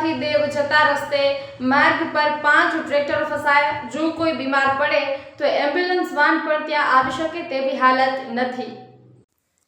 બુરેઠાથી દેવ જતા રસ્તે માર્ગ પર પાંચ ટ્રેક્ટરો ફસાયા. જો કોઈ બીમાર પડે તો એમ્બ્યુલન્સ વાન પણ ત્યાં આવી શકે તેવી હાલત નથી.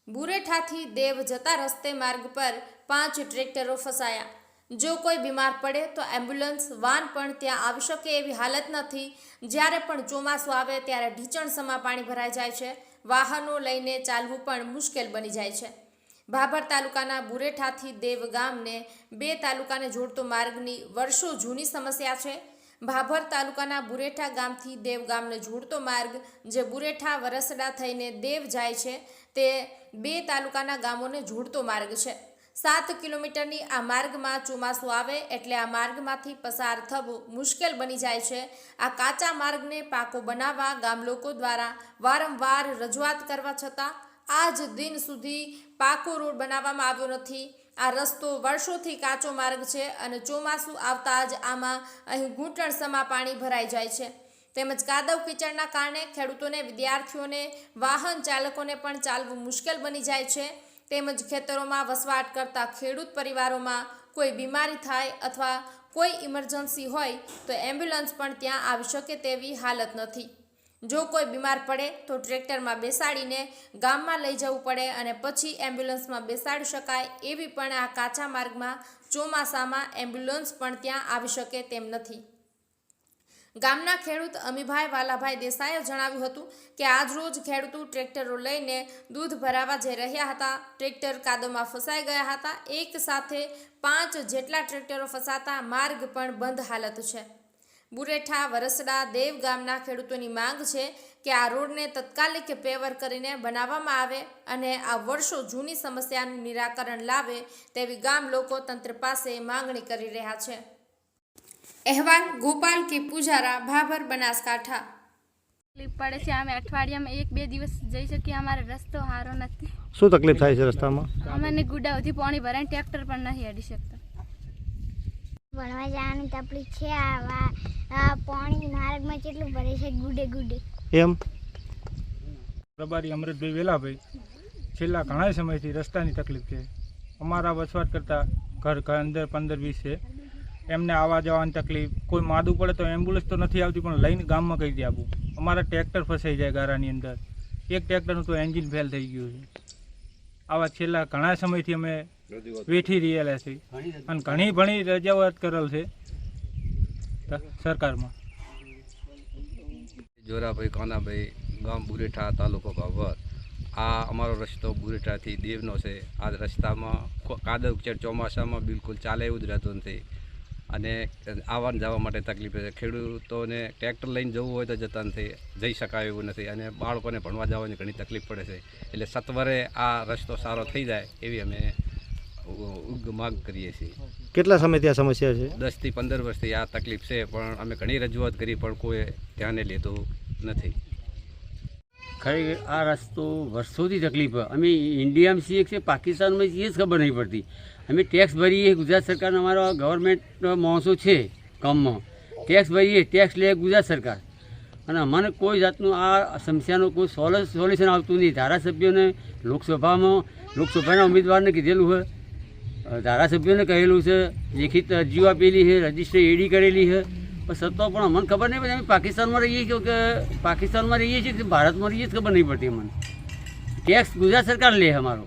બુરેઠાથી દેવ જતા રસ્તે માર્ગ પર પાંચ ટ્રેક્ટરો ફસાયા. જો કોઈ બીમાર પડે તો એમ્બ્યુલન્સ વાન પણ ત્યાં આવી શકે એવી હાલત નથી. જ્યારે પણ ચોમાસું આવે ત્યારે ઢીચણસમાં પાણી ભરાઈ જાય છે. વાહનો લઈને ચાલવું પણ મુશ્કેલ બની જાય છે. ભાભર તાલુકાના બુરેઠાથી દેવ ગામને બે તાલુકાને જોડતો માર્ગની વર્ષો જૂની સમસ્યા છે. ભાભર તાલુકાના બુરેઠા ગામથી દેવ ગામને જોડતો માર્ગ જે બુરેઠા વરસડા થઈને દેવ જાય છે, તે બે તાલુકાના ગામોને જોડતો માર્ગ છે. સાત કિલોમીટરની આ માર્ગમાં ચોમાસું આવે એટલે આ માર્ગમાંથી પસાર થવું મુશ્કેલ બની જાય છે. આ કાચા માર્ગને પાકો બનાવવા ગામ લોકો દ્વારા વારંવાર રજૂઆત કરવા છતાં આજ દિન સુધી પાકો રોડ બનાવવામાં આવ્યો નથી. આ રસ્તો વર્ષોથી કાચો માર્ગ છે અને ચોમાસું આવતા જ આમાં અહીં ઘૂંટણસમાં પાણી ભરાઈ જાય છે. તેમજ કાદવ કિચડના કારણે ખેડૂતોને, વિદ્યાર્થીઓને, વાહન ચાલકોને પણ ચાલવું મુશ્કેલ બની જાય છે. તેમજ ખેતરોમાં વસવાટ કરતા ખેડૂત પરિવારોમાં કોઈ બીમારી થાય અથવા કોઈ ઇમરજન્સી હોય તો એમ્બ્યુલન્સ પણ ત્યાં આવી શકે તેવી હાલત નથી. જો કોઈ બીમાર પડે તો ટ્રેક્ટરમાં બેસાડીને ગામમાં લઈ જવું પડે અને પછી એમ્બ્યુલન્સમાં બેસાડી શકાય એવી પણ આ કાચા માર્ગમાં ચોમાસામાં એમ્બ્યુલન્સ પણ ત્યાં આવી શકે તેમ નથી. ગામના ખેડૂત અમીભાઈ વાલાભાઈ દેસાઈએ જણાવ્યું હતું કે આજરોજ ખેડૂતો ટ્રેક્ટરો લઈને દૂધ ભરાવા જઈ રહ્યા હતા. ટ્રેક્ટર કાદવમાં ફસાઈ ગયા હતા. એક સાથે પાંચ જેટલા ટ્રેક્ટરો ફસાતા માર્ગ પણ બંધ હાલત છે. બુરેઠા વરસડા દેવ ગામના ખેડૂતોની માંગ છે કે આ રોડને તત્કાલિક પેવર કરીને બનાવવામાં આવે અને આ વર્ષો જૂની સમસ્યાનું નિરાકરણ લાવે તેવી ગામ લોકો તંત્ર પાસે માંગણી કરી રહ્યા છે. અહેવાલ ગોપાલ કે પૂજારા ભાભર બનાસકાંઠા. તકલીફ પડે છે. અમે અઠવાડિયામાં એક બે દિવસ જઈ શકીએ. અમારે રસ્તો સારો નથી. શું તકલીફ થાય છે રસ્તામાં? અમને ગુડાઓથી પાણી ભરાય ટ્રેક્ટર પણ નથી અડી શકતા. ભણવા જવાની તકલીફ છે આવા આ પાણી માર્ગમાં કેટલું ભરે છે ગુડે ગુડે. એમ? પ્રભારી અમૃતભાઈ વેલાભાઈ છેલ્લા ઘણા સમયથી રસ્તાની તકલીફ છે. અમારા વસવાટ કરતા ઘર ઘર અંદર પંદર વીસ છે. એમને આવવા જવાની તકલીફ કોઈ માદું પડે તો એમ્બ્યુલન્સ તો નથી આવતી પણ લઈને ગામમાં કહી દે આપું અમારા ટ્રેક્ટર ફસાઈ જાય ગારાની અંદર. એક ટ્રેક્ટરનું તો એન્જિન ફેલ થઈ ગયું છે. આવા છેલ્લા ઘણા સમયથી અમે વેઠી રહેલા છે. અને ઘણી ઘણી રજૂઆત કરેલ છે સરકારમાં. જોરાભાઈ કાનાભાઈ, ગામ બુરેઠા તાલુકો ભાભર આ અમારો રસ્તો બુરેઠાથી દેવનો છે. આ રસ્તામાં કાદર કિચડ ચોમાસામાં બિલકુલ ચાલે એવું જ રહેતું નથી. અને આવવા જવા માટે તકલીફ છે. ખેડૂતોને ટ્રેક્ટર લઈને જવું હોય તો જતા નથી. જઈ શકાય એવું નથી. અને બાળકોને ભણવા જવાની ઘણી તકલીફ પડે છે. એટલે સત્વરે આ રસ્તો સારો થઈ જાય એવી અમે માંગ કરીએ છીએ. કેટલા સમયથી આ સમસ્યા છે? દસથી પંદર વર્ષથી આ તકલીફ છે પણ અમે ઘણી રજૂઆત કરી પણ કોઈ ધ્યાને લેતું નથી. ખરેખર આ રસ્તો વર્ષોથી તકલીફ. અમે ઇન્ડિયામાં છીએ કે પાકિસ્તાનમાં છીએ જ ખબર નહીં પડતી. અમે ટેક્સ ભરીએ ગુજરાત સરકારનો અમારો ગવર્મેન્ટ માણસો છે કામમાં. ટેક્સ ભરીએ ટેક્સ લે ગુજરાત સરકાર. અને અમને કોઈ જાતનું આ સમસ્યાનું કોઈ સોલ સોલ્યુશન આવતું નહીં. ધારાસભ્યોને લોકસભામાં લોકસભાના ઉમેદવારને કીધેલું હોય ધારાસભ્યોને કહેલું છે, લેખિત અરજીઓ આપેલી છે, રજિસ્ટર એડી કરેલી છે. પણ સત્તા પણ અમને ખબર નહીં પડે અમે પાકિસ્તાનમાં રહીએ છીએ કે પાકિસ્તાનમાં રહીએ છીએ કે ભારતમાં રહીએ ખબર નહીં પડતી અમને. ટેક્સ ગુજરાત સરકાર લે અમારો.